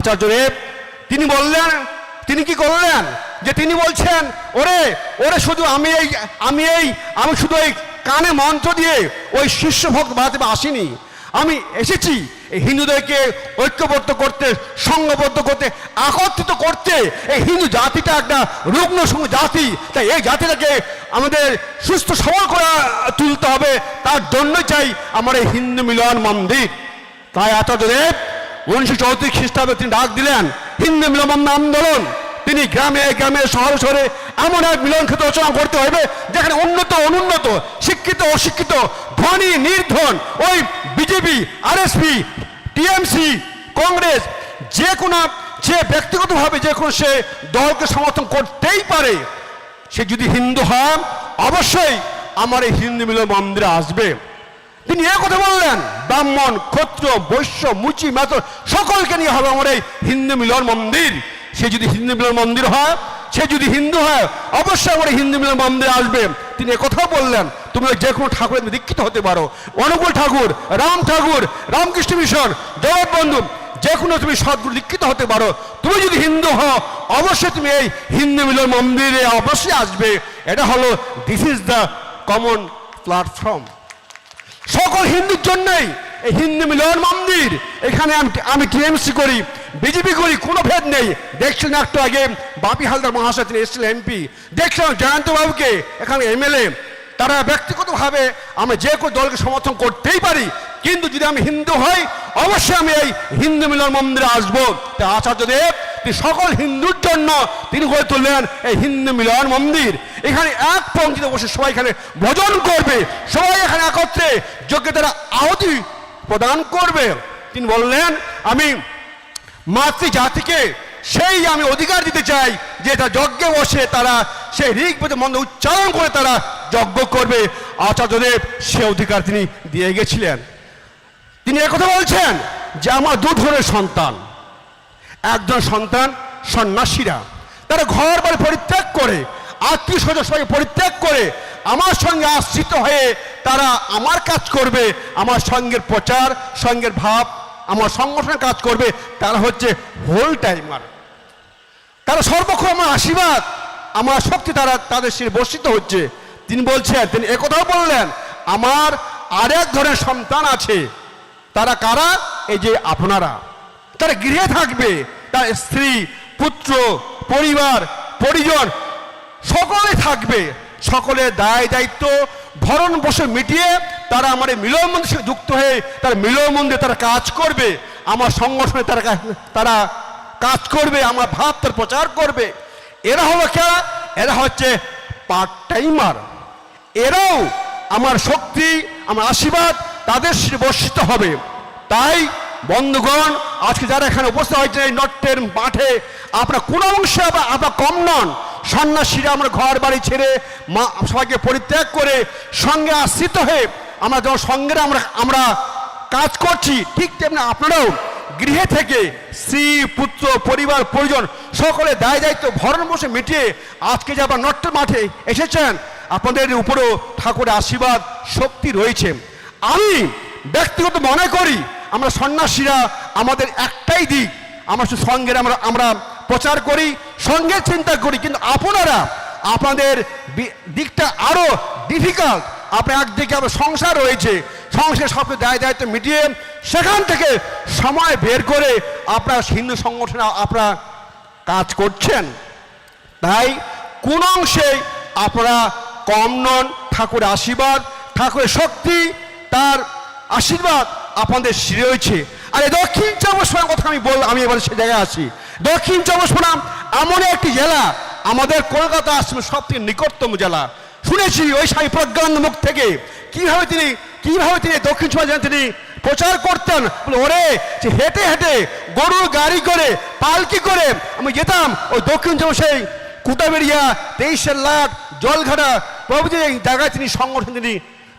আচার্যদেব তিনি বললেন, তিনি কি করলেন? যে তিনি বলছেন, ওরে ওরে শুধু আমি এই আমি এই, আমি শুধু এই কানে মন্ত্র দিয়ে ওই শিষ্য ভক্ত বাড়াতে আসিনি। আমি এসেছি এই হিন্দুদেরকে ঐক্যবদ্ধ করতে, সংঘবদ্ধ করতে, একত্রিত করতে এই হিন্দু জাতিটা একটা রুগ্ন জাতি। তাই এই জাতিটাকে আমাদের সুস্থ সবল করা তুলতে হবে। তার জন্য চাই আমার এই হিন্দু মিলন মন্দির। তাই আচার্যদেব উনিশশো চৌত্রিশ খ্রিস্টাব্দে তিনি ডাক দিলেন, হিন্দু মিলন আন্দোলন। তিনি গ্রামে গ্রামে শহরে শহরে এমন এক মিলন ক্ষেত্র রচনা করতে হবে যেখানে উন্নত, অনুন্নত, শিক্ষিত, অশিক্ষিত, ধনী, নির্ধন, ওই বিজেপি, আরএসপি, টিএমসি, কংগ্রেস, যে কোনো, যে ব্যক্তিগতভাবে যে কোনো সে দলকে সমর্থন করতেই পারে। সে যদি হিন্দু হয়, অবশ্যই আমার এই হিন্দু মিলন মন্দিরে আসবে। তিনি এ কথা বললেন ব্রাহ্মণ ক্ষত্র বৈশ্য, মুচি মাত সকলকে নিয়ে হবে আমার এই হিন্দু মিলন মন্দির। সে যদি হিন্দু মিলন মন্দির হয়, সে যদি হিন্দু হয়, অবশ্যই আমার হিন্দু মিলন মন্দিরে আসবে। তিনি একথাও বললেন, তুমি যে কোনো ঠাকুরের দীক্ষিত হতে পারো। অনুকূল ঠাকুর, রাম ঠাকুর, রামকৃষ্ণ মিশন জগৎবন্ধু যে কোনো তুমি সদ্গুরু দীক্ষিত হতে পারো। তুমি যদি হিন্দু হও, অবশ্যই তুমি এই হিন্দু মিলন মন্দিরে অবশ্যই আসবে। এটা হলো this is the common platform সকল হিন্দুর জন্যই এই হিন্দু মিলন মন্দির, এখানে আমি আমি টিএমসি করি, বিজেপি করি, কোনো ভেদ নেই। দেখছিলেন একটু আগে বাপি হালদার মহাশয় তিনি এসেছিলেন এমপি, দেখছিলাম জয়ন্ত বাবুকে, এখানে এমএলএ। তারা ব্যক্তিগতভাবে আমি যে কোনো দলকে সমর্থন করতেই পারি, কিন্তু যদি আমি হিন্দু হই, অবশ্যই আমি এই হিন্দু মিলন মন্দিরে আসব। তাই আচার্যদেব তিনি সকল হিন্দুর জন্য তিনি গড়ে তুললেন এই হিন্দু মিলন মন্দির। এখানে এক পঙ্ক্তিতে বসে সবাই এখানে ভোজন করবে, সবাই এখানে একত্রে যোগ্যতারা আহতি প্রদান করবে। তিনি বললেন, আমি মাতৃ জাতিকে সেই আমি অধিকার দিতে চাই, যে তারা যজ্ঞে বসে তারা সেই ঋগ বেদে মন্দ উচ্চারণ করে তারা যজ্ঞ করবে। আচার্যদেব সে অধিকার তিনি দিয়ে গেছিলেন। তিনি একথা বলছেন যে, আমার দু ধরনের সন্তান। একজন সন্তান সন্ন্যাসীরা, তারা ঘর বাড়ি পরিত্যাগ করে আত্মীয় স্বজন পরিত্যাগ করে আমার সঙ্গে আশ্রিত হয়ে তারা আমার কাজ করবে, আমার সঙ্গের প্রচার, সঙ্গের ভাব, আমার সংগঠনের কাজ করবে, তারা হচ্ছে হোল টাইমার তারা সর্বক্ষণ আমার আশীর্বাদ, আমার শক্তি তারা, তাদের শিরে বর্ষিত হচ্ছে। তিনি বলছেন, তিনি একথাও বললেন, আমার আরেক ধরনের সন্তান আছে। তারা কারা? এই যে আপনারা। তারা গৃহে থাকবে, তার স্ত্রী, পুত্র, পরিবার, পরিজন, সকলে থাকবে। সকলের দায় দায়িত্ব ভরণ বসে মিটিয়ে তারা আমার এই মিলন মন্দির সঙ্গে যুক্ত হয়ে তার মিলন মন্দিরে তারা কাজ করবে, আমার সংগঠনে তারা তারা কাজ করবে, আমার ভাব তার প্রচার করবে। এরা হলো কে? এরা হচ্ছে পার্ট টাইমার এরাও আমার শক্তি, আমার আশীর্বাদ তাদের বর্ষিত হবে। তাই বন্ধুগণ, আজকে যারা এখানে উপস্থিত হয়েছে এই নট্যের মাঠে, আপনার কোন অংশে আপনার কম নন। সন্ন্যাসীরা আমরা ঘর বাড়ি ছেড়ে মা সবাইকে পরিত্যাগ করে সঙ্গে আশ্রিত হয়ে আমরা যখন সঙ্গে আমরা আমরা কাজ করছি, ঠিক তেমনি আপনারাও গৃহে থেকে স্ত্রী, পুত্র, পরিবার, পরিজন সকলে দায় দায়িত্ব ভরণ বসে মিটিয়ে আজকে যে আবার নট্টের মাঠে এসেছেন, আপনাদের উপরেও ঠাকুরের আশীর্বাদ, শক্তি রয়েছে। আমি ব্যক্তিগত মনে করি, আমরা সন্ন্যাসীরা আমাদের একটাই দিক, আমরা শুধু সঙ্গের আমরা আমরা প্রচার করি, সঙ্গে চিন্তা করি, কিন্তু আপনারা, আপনাদের দিকটা আরও ডিফিকাল্ট আপনার একদিকে আবার সংসার রয়েছে, সংসার সব দায় দায়িত্ব মিটিয়ে সেখান থেকে সময় বের করে আপনার হিন্দু সংগঠনে আপনারা কাজ করছেন। তাই কোন অংশে আপনারা কম নন, ঠাকুরের আশীর্বাদ, ঠাকুরের শক্তি, তার আশীর্বাদ আপনাদের রয়েছে। আর এই দক্ষিণ চব্বিশ কথা আমি বল, আমি এবার সে জায়গায় আছি দক্ষিণ চব্বিশ পরগনা এমন একটি জেলা আমাদের কলকাতা আশ্রমের সবথেকে নিকটতম জেলা। শুনেছি ওই স্বামী প্রজ্ঞানন্দ মুখ থেকে কীভাবে তিনি কীভাবে তিনি দক্ষিণ চব্বিশ তিনি প্রচার করতেন? ওরে হেঁটে হেঁটে গরুর গাড়ি করে, পালকি করে আমি যেতাম ওই দক্ষিণ চব্বিশ কুটাবেড়িয়া, তেইশের লাখ জলঘাটা প্রভৃতি জায়গায় তিনি সংগঠন তিনি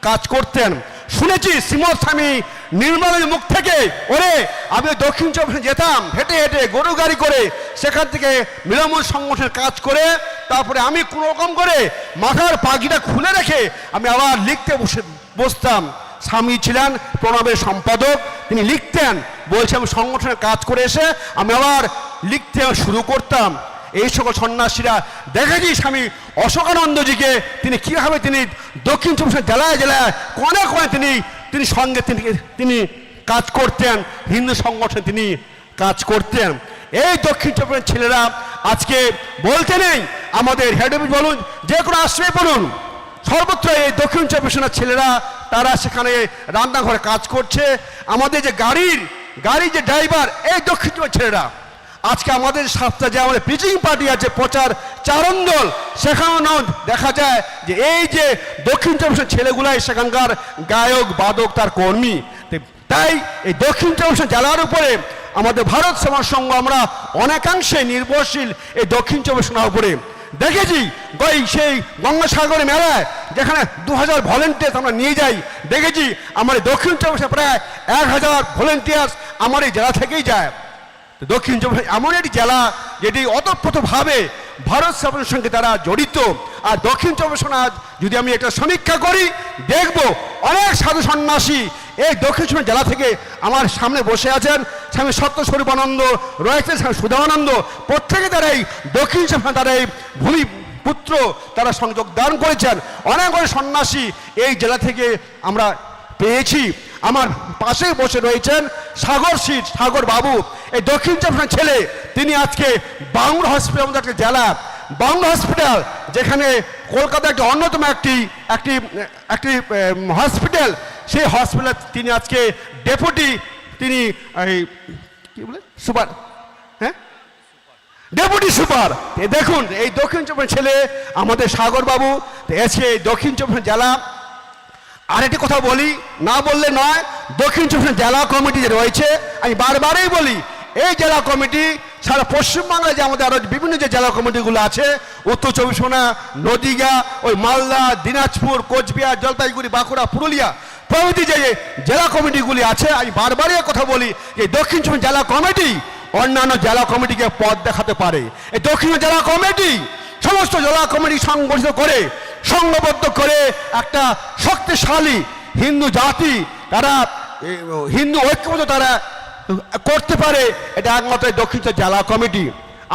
কাজ করতেন। শুনেছি শ্রীমৎ স্বামী নির্মলের মুখ থেকে ওরে, আমি দক্ষিণ চব্বিশ যেতাম, হেঁটে হেঁটে গরু গাড়ি করে সেখান থেকে মিলমূল সংগঠনের কাজ করে, তারপরে আমি কোনো রকম করে মাথার পাখিটা খুলে রেখে আমি আবার লিখতে বসে, বসতাম। স্বামী ছিলেন প্রণবের সম্পাদক, তিনি লিখতেন, বলছে আমি সংগঠনের কাজ করে এসে আমি আবার লিখতে শুরু করতাম। এই সকল সন্ন্যাসীরা দেখেছি স্বামী অশোকানন্দজিকে, তিনি কীভাবে তিনি দক্ষিণ চব্বিশ জেলায় জেলায় কোনে কোনে তিনি তিনি সঙ্গে তিনি তিনি কাজ করতেন, হিন্দু সংগঠনে তিনি কাজ করতেন। এই দক্ষিণ চব্বিশ ছেলেরা আজকে বলতে নেই, আমাদের হেড অফিস বলুন, যে কোনো আশ্রয় বলুন। সর্বত্র এই দক্ষিণ চব্বিশ ছেলেরা, তারা সেখানে রান্নাঘরে কাজ করছে। আমাদের যে গাড়ির গাড়ির যে ড্রাইভার এই দক্ষিণ চব্বিশ ছেলেরা। আজকে আমাদের সাতটা যে আমাদের পিচিং পার্টি আছে, প্রচার চারণ দল, সেখানেও দেখা যায় যে এই যে দক্ষিণ চব্বিশের ছেলেগুলাই সেখানকার গায়ক, বাদক, তার কর্মী তাই এই দক্ষিণ চব্বিশ জেলার উপরে আমাদের ভারত সমাজ সংঘ আমরা অনেকাংশে নির্ভরশীল এই দক্ষিণ চব্বিশ উপরে। দেখেছি ওই সেই গঙ্গাসাগরের মেলায় যেখানে দু হাজার ভলেন্টিয়ার্স আমরা নিয়ে যাই, দেখেছি আমার দক্ষিণ চব্বিশে প্রায় এক হাজার ভলেন্টিয়ার্স আমার এই জেলা থেকেই যায়। দক্ষিণ চব্বিশ এমন একটি জেলা যেটি অতপ্রতভাবে ভারত সমাজের সঙ্গে তারা জড়িত। আর দক্ষিণ চব্বিশ পরগনা, যদি আমি একটা সমীক্ষা করি, দেখব অনেক সাধু সন্ন্যাসী এই দক্ষিণ চব্বিশ জেলা থেকে আমার সামনে বসে আছেন। স্বামী সত্য স্বরূপানন্দ রয়েছে স্বামী সুধানন্দ প্রত্যেকে তারা এই দক্ষিণ চব্বিশ পরগনা তারা এই ভূমি পুত্র, তারা সংযোগ দান করেছেন। অনেক অনেক সন্ন্যাসী এই জেলা থেকে আমরা পেয়েছি। আমার পাশে বসে রয়েছেন সাগর শীত, সাগর বাবু, এই দক্ষিণ চব্বিশ ছেলে, তিনি আজকে বাংলা হসপিটাল আমাদের একটা জেলা। বাংলা হসপিটাল যেখানে কলকাতা একটা অন্যতম একটি একটি একটি হসপিটাল সেই হসপিটাল তিনি আজকে ডেপুটি তিনি, এই, কি বলে? সুপার। হ্যাঁ? Deputy super. দেখুন, এই দক্ষিণ চব্বিশ ছেলে, আমাদের সাগর বাবু এসে এই দক্ষিণ চব্বিশ জেলা। আরেকটি কথা বলি, না বললে নয়, দক্ষিণ চব্বিশ জেলা কমিটি যে রয়েছে, আমি বারবারই বলি, এই জেলা কমিটি সারা পশ্চিমবাংলায় যে আমাদের আরও বিভিন্ন যে জেলা কমিটিগুলো আছে, উত্তর চব্বিশ পরগনা, নদীয়া, ওই মালদা, দিনাজপুর, কোচবিহার, জলপাইগুড়ি, বাঁকুড়া, পুরুলিয়া প্রভৃতি যে জেলা কমিটিগুলি আছে, আমি বারবারই কথা বলি যে দক্ষিণ চব্বিশ জেলা কমিটি অন্যান্য জেলা কমিটিকে পথ দেখাতে পারে। এই দক্ষিণ জেলা কমিটি সমস্ত জেলা কমিটি সংগঠিত করে সংঘবদ্ধ করে একটা শক্তিশালী হিন্দু জাতি তারা হিন্দু ঐক্যবদ্ধ তারা করতে পারে, এটা একমাত্র দক্ষিণ জেলা কমিটি।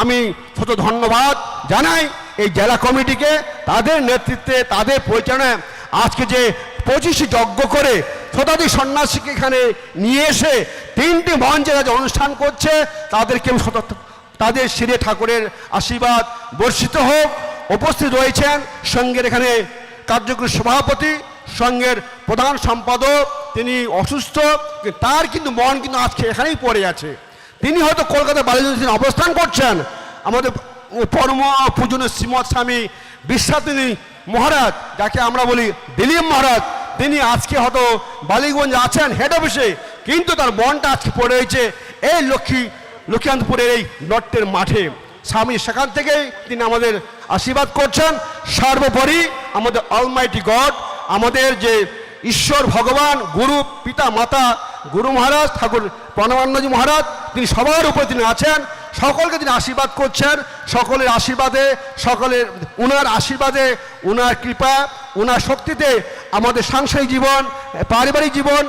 আমি শত ধন্যবাদ জানাই এই জেলা কমিটিকে, তাদের নেতৃত্বে, তাদের পরিচালনায় আজকে যে পঁচিশে যজ্ঞ করে শতাধিক সন্ন্যাসীকে এখানে নিয়ে এসে তিনটি মঞ্চে যে অনুষ্ঠান করছে, তাদেরকে আমি তাদের শিরে ঠাকুরের আশীর্বাদ বর্ষিত হোক। উপস্থিত রয়েছেন সঙ্গের এখানে কার্যকরী সভাপতি, সঙ্গের প্রধান সম্পাদক, তিনি অসুস্থ, তার কিন্তু মন কিন্তু আজকে এখানেই পড়ে আছে। তিনি হয়তো কলকাতার বালিগঞ্জে অবস্থান করছেন। আমাদের পরম পূজনীয় শ্রীমৎ স্বামী বিশ্বাতিনী মহারাজ, যাকে আমরা বলি দিলীপ মহারাজ, তিনি আজকে হয়তো বালিগঞ্জ আছেন হেড অফিসে কিন্তু তার মনটা আজকে পড়ে রয়েছে এই লক্ষ্মী, লক্ষ্মীকান্তপুরের এই নট্টের মাঠে। স্বামী সেখান থেকেই তিনি আমাদের আশীর্বাদ করছেন। সর্বোপরি আমাদের অলমাইটি গড আমাদের যে ঈশ্বর ভগবান, গুরু, পিতা, মাতা, গুরু মহারাজ, ঠাকুর প্রণবানন্দজি মহারাজ, তিনি সবার উপরে তিনি আছেন। সকলকে তিনি আশীর্বাদ করছেন। সকলের আশীর্বাদে, সকলের, উনার আশীর্বাদে, উনার কৃপা, উনার শক্তিতে আমাদের সাংসারিক জীবন, পারিবারিক জীবন,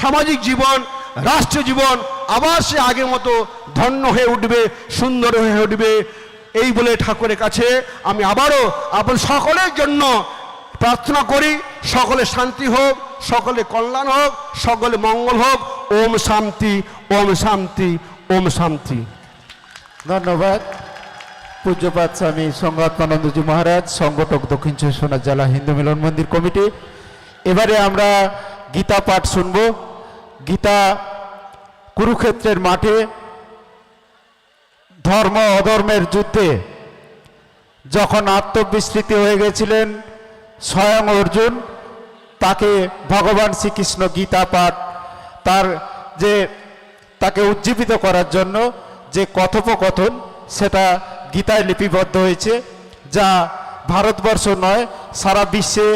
সামাজিক জীবন রাষ্ট্র জীবন আবার সে আগের মতো ধন্য হয়ে উঠবে, সুন্দর হয়ে উঠবে। এই বলে ঠাকুরের কাছে আমি আবারও আপন সকলের জন্য প্রার্থনা করি, সকলে শান্তি হোক, সকলে কল্যাণ হোক, সকলে মঙ্গল হোক। ওম শান্তি ওম শান্তি ওম শান্তি। ধন্যবাদ। পূজ্যপাত স্বামী সংঘাত্মানন্দজি মহারাজ, সংগঠক দক্ষিণ চব্বিশ জেলা হিন্দু মিলন মন্দির কমিটি। এবারে আমরা গীতা পাঠ শুনব। গীতা কুরুক্ষেত্রের মাঠে ধর্ম অধর্মের যুদ্ধে যখন আত্মবিস্মৃতি হয়ে গেছিলেন স্বয়ং অর্জুন, তাকে ভগবান শ্রীকৃষ্ণ গীতা পাঠ, তার যে তাকে উজ্জীবিত করার জন্য যে কথোপকথন, সেটা গীতায় লিপিবদ্ধ হয়েছে, যা ভারতবর্ষ নয়, সারা বিশ্বে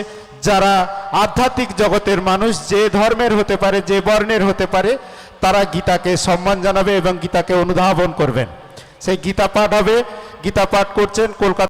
যারা আধ্যাত্মিক জগতের মানুষ যে ধর্মের হতে পারে, যে বর্ণের হতে পারে, তারা গীতাকে সম্মান জানাবে এবং গীতাকে অনুধাবন করবেন। সেই গীতা পাঠ হবে। গীতা পাঠ করছেন কলকাতা